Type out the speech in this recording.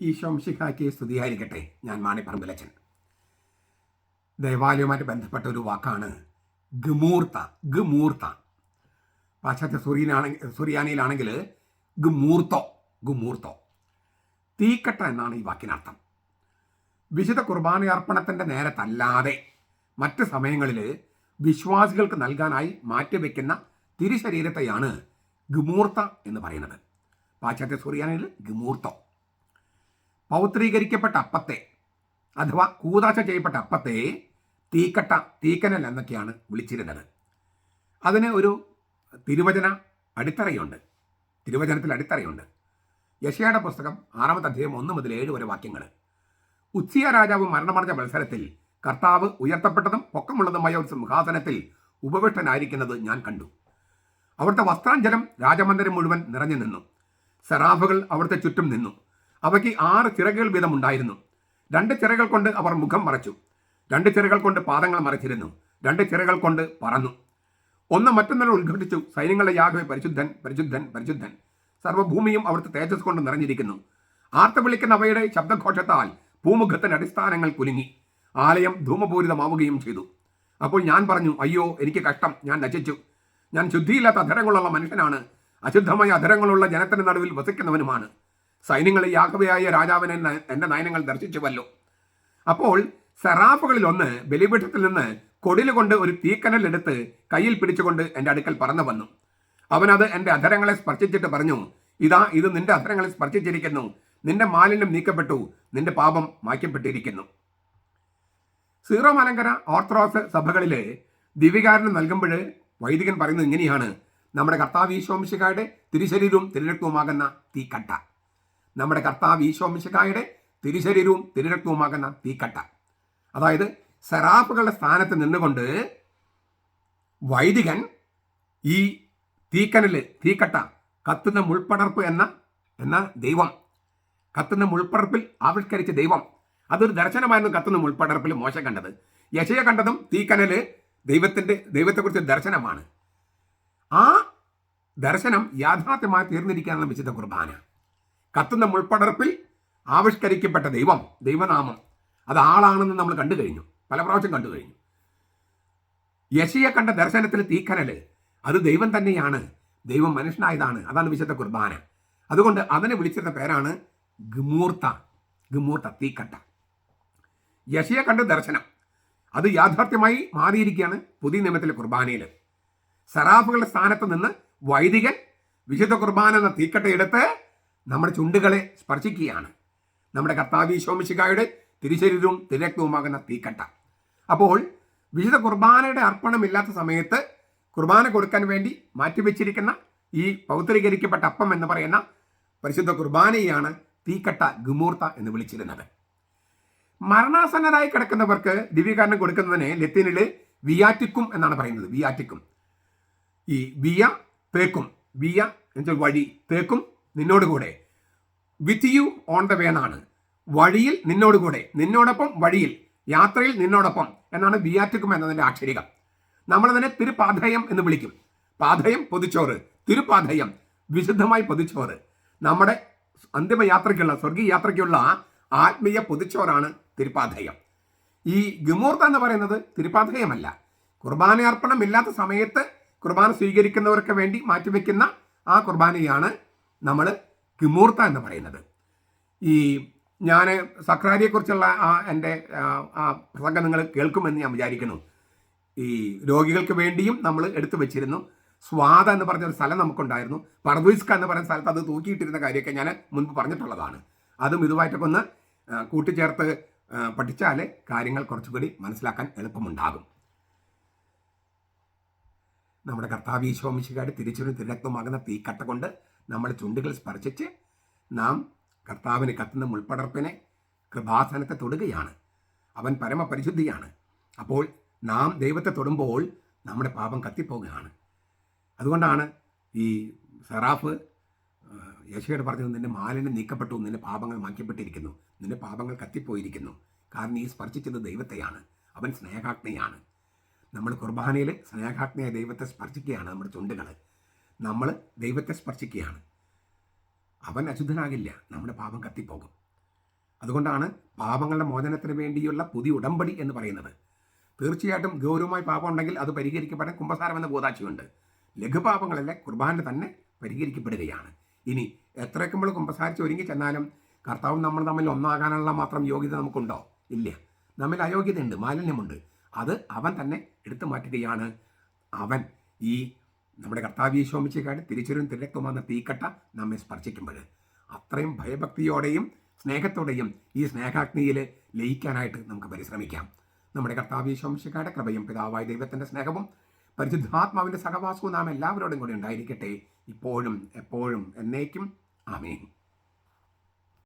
ഈശോംശിഹാക്കി സ്തുതിയായിരിക്കട്ടെ. ഞാൻ മാണിപ്പറമ്പിലച്ചൻ. ദേവാലയവുമായിട്ട് ബന്ധപ്പെട്ട ഒരു വാക്കാണ് ഗമൂർത്ത ഗമൂർത്ത. പാശ്ചാത്യ സൂര്യനാണെങ്കിൽ സുറിയാനിയിലാണെങ്കിൽ ഗമൂർത്തോ ഗുമൂർത്തോ. തീക്കട്ട എന്നാണ് ഈ വാക്കിനർത്ഥം. വിശുദ്ധ കുർബാന അർപ്പണത്തിന്റെ നേരത്തല്ലാതെ മറ്റ് സമയങ്ങളിൽ വിശ്വാസികൾക്ക് നൽകാനായി മാറ്റിവെക്കുന്ന തിരുശരീരത്തെയാണ് ഗുമൂർത്ത എന്ന് പറയുന്നത്. പാശ്ചാത്യ സൂര്യാനിൽ ഗുമൂർത്തോ. പൗത്രീകരിക്കപ്പെട്ട അപ്പത്തെ അഥവാ കൂതാശ ചെയ്യപ്പെട്ട അപ്പത്തെ തീക്കട്ട തീക്കനൽ എന്നൊക്കെയാണ് വിളിച്ചിരുന്നത്. അതിന് ഒരു തിരുവചന അടിത്തറയുണ്ട്. തിരുവചനത്തിൽ അടിത്തറയുണ്ട്. യശയുടെ പുസ്തകം ആറാമത്തെ അധ്യായം ഒന്ന് മുതൽ ഏഴ് വരെ വാക്യങ്ങൾ. ഉച്ചിയ രാജാവ് മരണമടഞ്ഞ മത്സരത്തിൽ കർത്താവ് ഉയർത്തപ്പെട്ടതും പൊക്കമുള്ളതുമായ ഒരു സിംഹാസനത്തിൽ ഉപവിഷ്ടനായിരിക്കുന്നത് ഞാൻ കണ്ടു. അവിടുത്തെ വസ്ത്രാഞ്ചലം രാജമന്ദിരം മുഴുവൻ നിറഞ്ഞു നിന്നു. സെറാഫുകൾ അവിടുത്തെ ചുറ്റും നിന്നു. അവയ്ക്ക് ആറ് ചിറകുകൾ വീതം ഉണ്ടായിരുന്നു രണ്ട് ചിറകൾ കൊണ്ട് അവർ മുഖം മറച്ചു. രണ്ട് ചിറകൾ കൊണ്ട് പാദങ്ങൾ മറച്ചിരുന്നു. രണ്ട് ചിറകൾ കൊണ്ട് പറന്നു. ഒന്ന് മറ്റൊന്നിനെ ഉദ്ഘാട്ടിച്ചു സൈന്യങ്ങളുടെ യാഗവെ പരിശുദ്ധൻ പരിശുദ്ധൻ പരിശുദ്ധൻ. സർവഭൂമിയും അവിടുത്തെ തേജസ് കൊണ്ട് നിറഞ്ഞിരിക്കുന്നു. ആർത്ത് വിളിക്കുന്ന അവയുടെ ശബ്ദഘോഷത്താൽ ഭൂമുഖത്തിന്റെ അടിസ്ഥാനങ്ങൾ കുലുങ്ങി. ആലയം ധൂമപൂരിതമാവുകയും ചെയ്തു. അപ്പോൾ ഞാൻ പറഞ്ഞു അയ്യോ എനിക്ക് കഷ്ടം. ഞാൻ നശിച്ചു. ഞാൻ ശുദ്ധിയില്ലാത്ത അധരങ്ങളുള്ള മനുഷ്യനാണ്. അശുദ്ധമായ അധരങ്ങളുള്ള ജനത്തിന്റെ നടുവിൽ വസിക്കുന്നവനുമാണ്. സൈന്യങ്ങളെ യാഗവയായ രാജാവിനെ എന്റെ നയനങ്ങൾ ദർശിച്ചുവല്ലോ. അപ്പോൾ സെറാഫുകളിൽ ഒന്ന് ബലിപീഠത്തിൽ നിന്ന് കൊടിലുകൊണ്ട് ഒരു തീക്കനൽ എടുത്ത് കയ്യിൽ പിടിച്ചുകൊണ്ട് എന്റെ അടുക്കൽ പറന്നു വന്നു. അവനത് എന്റെ അധരങ്ങളെ സ്പർശിച്ചിട്ട് പറഞ്ഞു ഇതാ ഇത് നിന്റെ അധരങ്ങളെ സ്പർശിച്ചിരിക്കുന്നു. നിന്റെ മാലിന്യം നീക്കപ്പെട്ടു. നിന്റെ പാപം മായ്ക്കപ്പെട്ടിരിക്കുന്നു. സീറോ മലങ്കര ഓർത്തഡോക്സ് സഭകളിലെ ദിവികാരന് നൽകുമ്പോൾ വൈദികൻ പറയുന്നത് ഇങ്ങനെയാണ്. നമ്മുടെ കർത്താവ് ഈശോമിശികായുടെ തിരുശരീരവും തിരുരക്തവുമാകുന്ന തീക്കട്ട. നമ്മുടെ കർത്താവ് ഈശോമിശികായുടെ തിരുശരീരവും തിരുരക്തവുമാകുന്ന തീക്കട്ട അതായത് സെറാഫുകളുടെ സ്ഥാനത്ത് നിന്നുകൊണ്ട് വൈദികൻ ഈ തീക്കനൽ തീക്കട്ട കത്തുന്ന മുൾപ്പടർപ്പ് എന്ന എന്ന ദൈവം കത്തുന്ന മുൾപ്പടർപ്പിൽ ആവിഷ്കരിച്ച ദൈവം. അതൊരു ദർശനമായിരുന്നു കത്തുന്ന മുൾപ്പടർപ്പിൽ മോശം കണ്ടത്. യശയ കണ്ടതും തീക്കനൽ ദൈവത്തിന്റെ ദൈവത്തെക്കുറിച്ച് ദർശനമാണ്. ആ ദർശനം യാഥാർത്ഥ്യമായി തീർന്നിരിക്കാനുള്ള വിശുദ്ധ കുർബാന. കത്തുന്ന മുൾപ്പടർപ്പിൽ ആവിഷ്കരിക്കപ്പെട്ട ദൈവം ദൈവനാമം. അത് ആളാണെന്ന് നമ്മൾ കണ്ടു കഴിഞ്ഞു. പല പ്രാവശ്യം കണ്ടു കഴിഞ്ഞു. യശയെ കണ്ട ദർശനത്തിൽ തീക്കനൽ അത് ദൈവം തന്നെയാണ്. ദൈവം മനുഷ്യനായതാണ്. അതാണ് വിശുദ്ധ കുർബാന. അതുകൊണ്ട് അതിനെ വിളിച്ചിരുന്ന പേരാണ് ഗുമൂർത്ത ഗുമൂർത്ത തീക്കട്ട. യശയെ കണ്ട ദർശനം അത് യാഥാർത്ഥ്യമായി മാറിയിരിക്കുകയാണ് പുതിയ നിയമത്തിലെ കുർബാനയിൽ സറാഫുകളുടെ സ്ഥാനത്ത് നിന്ന് വൈദികൻ വിശുദ്ധ കുർബാന എന്ന തീക്കട്ട എടുത്ത് നമ്മുടെ ചുണ്ടുകളെ സ്പർശിക്കുകയാണ്. നമ്മുടെ കർത്താവി ശോമിശികായുടെ തിരുശരീരവും തിരക്തവുമാകുന്ന തീക്കട്ട. അപ്പോൾ വിശുദ്ധ കുർബാനയുടെ അർപ്പണമില്ലാത്ത സമയത്ത് കുർബാന കൊടുക്കാൻ വേണ്ടി മാറ്റിവെച്ചിരിക്കുന്ന ഈ പൗത്രീകരിക്കപ്പെട്ട അപ്പം എന്ന് പറയുന്ന പരിശുദ്ധ കുർബാനയാണ് തീക്കട്ട ഗുമൂർത്ത എന്ന് വിളിച്ചിരുന്നത്. മരണാസന്നരായി കിടക്കുന്നവർക്ക് ദിവ്യകാരണം കൊടുക്കുന്നതിന് ലത്തീനിൽ വിയാറ്റിക്കും എന്നാണ് പറയുന്നത്. വിയാറ്റിക്കും. ഈ വിയ തേക്കും. വിയ എന്നുവെച്ചാൽ വഴി തേക്കും നിന്നോടുകൂടെ with you on the way എന്നാണ്. വഴിയിൽ നിന്നോടുകൂടെ നിന്നോടൊപ്പം വഴിയിൽ. യാത്രയിൽ നിന്നോടൊപ്പം എന്നാണ് വിയാറ്റിക്കും എന്നതിന്റെ ആക്ഷരികം നമ്മളതിനെ തിരുപാധയം എന്ന് വിളിക്കും. പാധയം പൊതിച്ചോറ്. തിരുപാധയം വിശുദ്ധമായി പൊതിച്ചോറ്. നമ്മുടെ അന്തിമ യാത്രയ്ക്കുള്ള സ്വർഗീയ യാത്രയ്ക്കുള്ള ആത്മീയ പൊതിച്ചോറാണ് തിരുപ്പാധയം ഈ ഗുമൂർത്ത എന്ന് പറയുന്നത് തിരുപ്പാധയമല്ല കുർബാനയർപ്പണം ഇല്ലാത്ത സമയത്ത് കുർബാന സ്വീകരിക്കുന്നവർക്ക് വേണ്ടി മാറ്റിവെക്കുന്ന ആ കുർബാനയാണ് നമ്മൾ കിമൂർത്ത എന്ന് പറയുന്നത്. ഈ ഞാൻ സക്രാരിയെക്കുറിച്ചുള്ള ആ എന്റെ ആ, പ്രസംഗം നിങ്ങൾ കേൾക്കുമെന്ന് ഞാൻ വിചാരിക്കുന്നു. ഈ രോഗികൾക്ക് വേണ്ടിയും നമ്മൾ എടുത്തു വെച്ചിരുന്നു. സ്വാദ എന്ന് പറഞ്ഞ ഒരു സ്ഥലം നമുക്കുണ്ടായിരുന്നു. പർദീസ്ക എന്ന് പറയുന്ന സ്ഥലത്ത് അത് തൂക്കിയിട്ടിരുന്ന കാര്യമൊക്കെ ഞാൻ മുൻപ് പറഞ്ഞിട്ടുള്ളതാണ്. അതും ഇതുമായിട്ടൊക്കെ ഒന്ന് കൂട്ടിച്ചേർത്ത് പഠിച്ചാൽ കാര്യങ്ങൾ കുറച്ചുകൂടി മനസ്സിലാക്കാൻ എളുപ്പമുണ്ടാകും. നമ്മുടെ കർത്താവ് ഈശോമിശികാട് തിരിച്ചൊരു തിരക്തമാകുന്ന തീക്കട്ട കൊണ്ട് നമ്മൾ ചുണ്ടുകൾ സ്പർശിച്ച് നാം കർത്താവിന് കത്തുന്ന മുൾപ്പടർപ്പിനെ കൃപാസനത്തെ തൊടുകയാണ്. അവൻ പരമപരിശുദ്ധിയാണ്. അപ്പോൾ നാം ദൈവത്തെ തൊടുമ്പോൾ നമ്മുടെ പാപം കത്തിപ്പോകുകയാണ്. അതുകൊണ്ടാണ് ഈ സറാഫ് യേശുയോട് പറഞ്ഞത് നിന്റെ മാലിന്യം നീക്കപ്പെട്ടു നിന്റെ പാപങ്ങൾ മാറ്റപ്പെട്ടിരിക്കുന്നു നിന്റെ പാപങ്ങൾ കത്തിപ്പോയിരിക്കുന്നു. കാരണം ഈ സ്പർശിച്ചത് ദൈവത്തെയാണ്. അവൻ സ്നേഹാഗ്നിയാണ്. നമ്മൾ കുർബാനയിൽ സ്നേഹാഗ്നിയായ ദൈവത്തെ സ്പർശിക്കുകയാണ് നമ്മുടെ ചുണ്ടുകൾ നമ്മൾ ദൈവത്തെ സ്പർശിക്കുകയാണ്. അവൻ അശുദ്ധനാകില്ല. നമ്മുടെ പാപം കത്തിപ്പോകും. അതുകൊണ്ടാണ് പാപങ്ങളുടെ മോചനത്തിന് വേണ്ടിയുള്ള പുതിയ ഉടമ്പടി എന്ന് പറയുന്നത്. തീർച്ചയായിട്ടും ഗൗരവമായി പാപം ഉണ്ടെങ്കിൽ അത് പരിഹരിക്കപ്പെടാൻ കുംഭസാരം എന്ന കൂതാശയുണ്ട് ലഘുപാപങ്ങളല്ലേ? കുർബാന തന്നെ പരിഹരിക്കപ്പെടുകയാണ്. ഇനി എത്രയൊക്കെ നമ്മൾ കുംഭസാരിച്ച് ഒരുങ്ങി ചെന്നാലും കർത്താവും നമ്മൾ തമ്മിൽ ഒന്നാകാനുള്ള മാത്രം യോഗ്യത നമുക്കുണ്ടോ? ഇല്ല. നമ്മിൽ അയോഗ്യതയുണ്ട് മാലിന്യമുണ്ട്. അത് അവൻ തന്നെ എടുത്തു മാറ്റുകയാണ്. അവൻ ഈ നമ്മുടെ കർത്താവ് ശോമിച്ചേക്കാട് തിരിച്ചൊരു തിരക്കുമെന്ന തീക്കട്ട നമ്മെ സ്പർശിക്കുമ്പോൾ അത്രയും ഭയഭക്തിയോടെയും സ്നേഹത്തോടെയും ഈ സ്നേഹാഗ്നിയിൽ ലയിക്കാനായിട്ട് നമുക്ക് പരിശ്രമിക്കാം. നമ്മുടെ കർത്താവ് ശോമിച്ചേക്കാട് കൃപയും പിതാവായ ദൈവത്തിന്റെ സ്നേഹവും പരിശുദ്ധാത്മാവിന്റെ സഹവാസവും നാം എല്ലാവരോടും കൂടി ഉണ്ടായിരിക്കട്ടെ. ഇപ്പോഴും എപ്പോഴും എന്നേക്കും. ആമേൻ.